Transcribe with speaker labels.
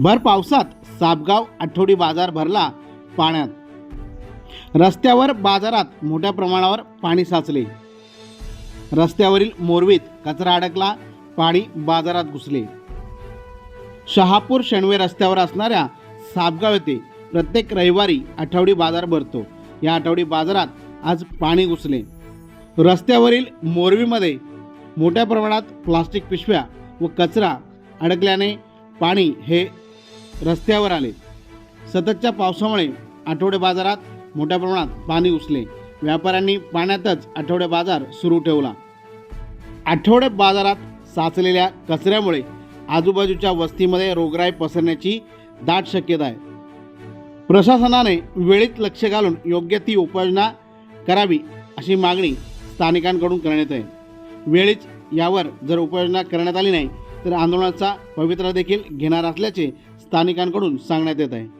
Speaker 1: भर पावसात सापगाव आठवडी बाजार भरला पाण्यात. रस्त्यावर बाजारात मोठ्या प्रमाणावर पाणी साचले. रस्त्यावरील मोरवीत कचरा अडकला पाणी बाजारात घुसले. शहापूर शेणवे रस्त्यावर असणाऱ्या सापगाव येथे प्रत्येक रविवारी आठवडी बाजार भरतो. या आठवडी बाजारात आज पाणी घुसले. रस्त्यावरील मोरवीमध्ये मोठ्या प्रमाणात प्लास्टिक पिशव्या व कचरा अडकल्याने पाणी हे रस्त्यावर आले. सततच्या पावसामुळे आठवडे बाजारात मोठ्या प्रमाणात पाणी उसले. व्यापाऱ्यांनी पाण्यातच आठवडे बाजार सुरू ठेवला. आठवडे बाजारात साचलेल्या कचऱ्यामुळे आजूबाजूच्या वस्तीमध्ये रोगराई पसरण्याची दाट शक्यता आहे. प्रशासनाने वेळीत लक्ष घालून योग्य ती उपाययोजना करावी अशी मागणी स्थानिकांकडून करण्यात आहे वेळीच यावर जर उपाययोजना करण्यात आली नाही तर आंदोलनाचा पवित्रा देखील घेणार असल्याचे स्थानिकांकडून सांगण्यात येत आहे.